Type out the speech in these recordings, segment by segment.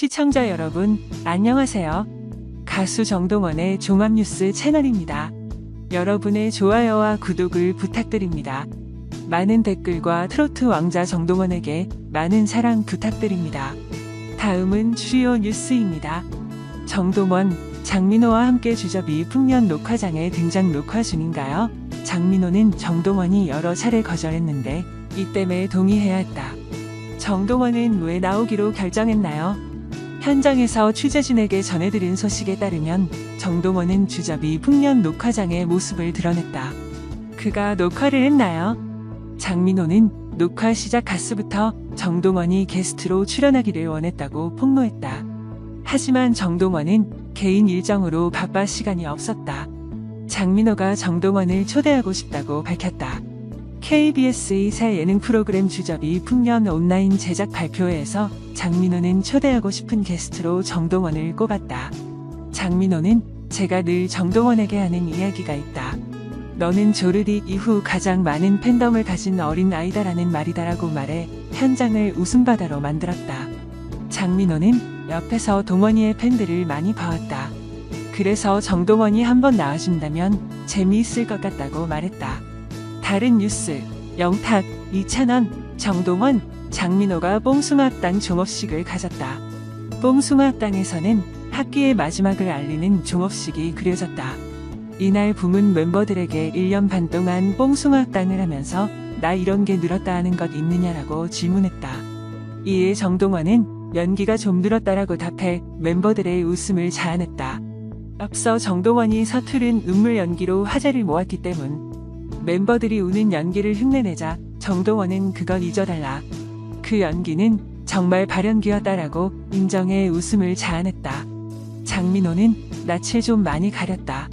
시청자 여러분, 안녕하세요. 가수 정동원의 종합뉴스 채널입니다. 여러분의 좋아요와 구독을 부탁드립니다. 많은 댓글과 트로트 왕자 정동원에게 많은 사랑 부탁드립니다. 다음은 주요 뉴스입니다. 정동원, 장민호와 함께 주접이 풍년 녹화장에 등장 녹화 중인가요? 장민호는 정동원이 여러 차례 거절했는데 이 때문에 동의해야 했다. 정동원은 왜 나오기로 결정했나요? 현장에서 취재진에게 전해드린 소식에 따르면 정동원은 주접이 풍년 녹화장의 모습을 드러냈다. 그가 녹화를 했나요? 장민호는 녹화 시작 가수부터 정동원이 게스트로 출연하기를 원했다고 폭로했다. 하지만 정동원은 개인 일정으로 바빠 시간이 없었다. 장민호가 정동원을 초대하고 싶다고 밝혔다. KBS의 새 예능 프로그램 주접이 풍년 온라인 제작 발표회에서 장민호는 초대하고 싶은 게스트로 정동원을 꼽았다. 장민호는 제가 늘 정동원에게 하는 이야기가 있다. 너는 조르디 이후 가장 많은 팬덤을 가진 어린 아이다라는 말이다라고 말해 현장을 웃음바다로 만들었다. 장민호는 옆에서 동원이의 팬들을 많이 봐왔다. 그래서 정동원이 한번 나와준다면 재미있을 것 같다고 말했다. 다른 뉴스, 영탁, 이찬원, 정동원, 장민호가 뽕숭아학당 종업식을 가졌다. 뽕숭아학당에서는 학기의 마지막을 알리는 종업식이 그려졌다. 이날 부문 멤버들에게 1년 반 동안 뽕숭아학당을 하면서 나 이런 게 늘었다 하는 것 있느냐라고 질문했다. 이에 정동원은 연기가 좀 늘었다라고 답해 멤버들의 웃음을 자아냈다. 앞서 정동원이 서투른 눈물 연기로 화제를 모았기 때문 멤버들이 우는 연기를 흉내내자 정동원은 그걸 잊어달라. 그 연기는 정말 발연기였다라고 인정해 웃음을 자아냈다. 장민호는 낯을 좀 많이 가렸다.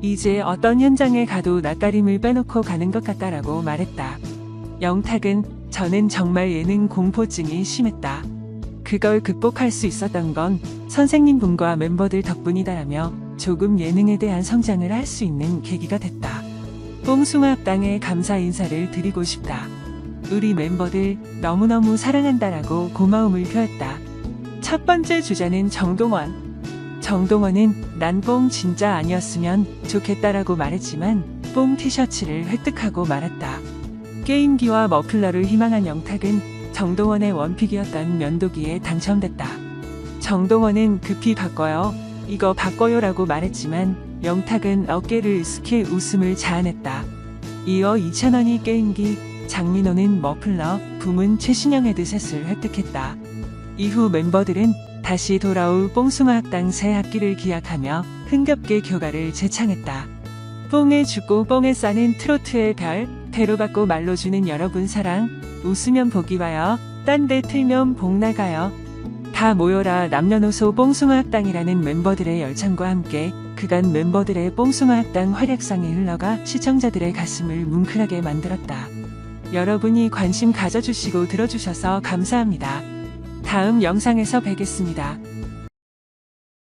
이제 어떤 현장에 가도 낯가림을 빼놓고 가는 것 같다라고 말했다. 영탁은 저는 정말 예능 공포증이 심했다. 그걸 극복할 수 있었던 건 선생님 분과 멤버들 덕분이다라며 조금 예능에 대한 성장을 할 수 있는 계기가 됐다. 뽕숭아합당에 감사 인사를 드리고 싶다. 우리 멤버들 너무너무 사랑한다라고 고마움을 표했다. 첫 번째 주자는 정동원. 정동원은 난 뽕 진짜 아니었으면 좋겠다라고 말했지만 뽕 티셔츠를 획득하고 말았다. 게임기와 머플러를 희망한 영탁은 정동원의 원픽이었던 면도기에 당첨됐다. 정동원은 급히 바꿔요. 이거 바꿔요라고 말했지만 영탁은 어깨를 으쓱해 웃음을 자아냈다. 이어 2,000원이 게임기, 장민호는 머플러, 붐은 최신형 헤드셋을 획득했다. 이후 멤버들은 다시 돌아올 뽕숭아 학당 새 학기를 기약하며 흥겹게 교가를 재창했다. 뽕에 죽고 뽕에 싸는 트로트의 별, 배로 받고 말로 주는 여러분 사랑, 웃으면 복이 와요, 딴 데 틀면 복 나가요. 다 모여라 남녀노소 뽕숭아 학당이라는 멤버들의 열창과 함께 그간 멤버들의 뽕숭아학당 활약상이 흘러가 시청자들의 가슴을 뭉클하게 만들었다. 여러분이 관심 가져주시고 들어주셔서 감사합니다. 다음 영상에서 뵙겠습니다.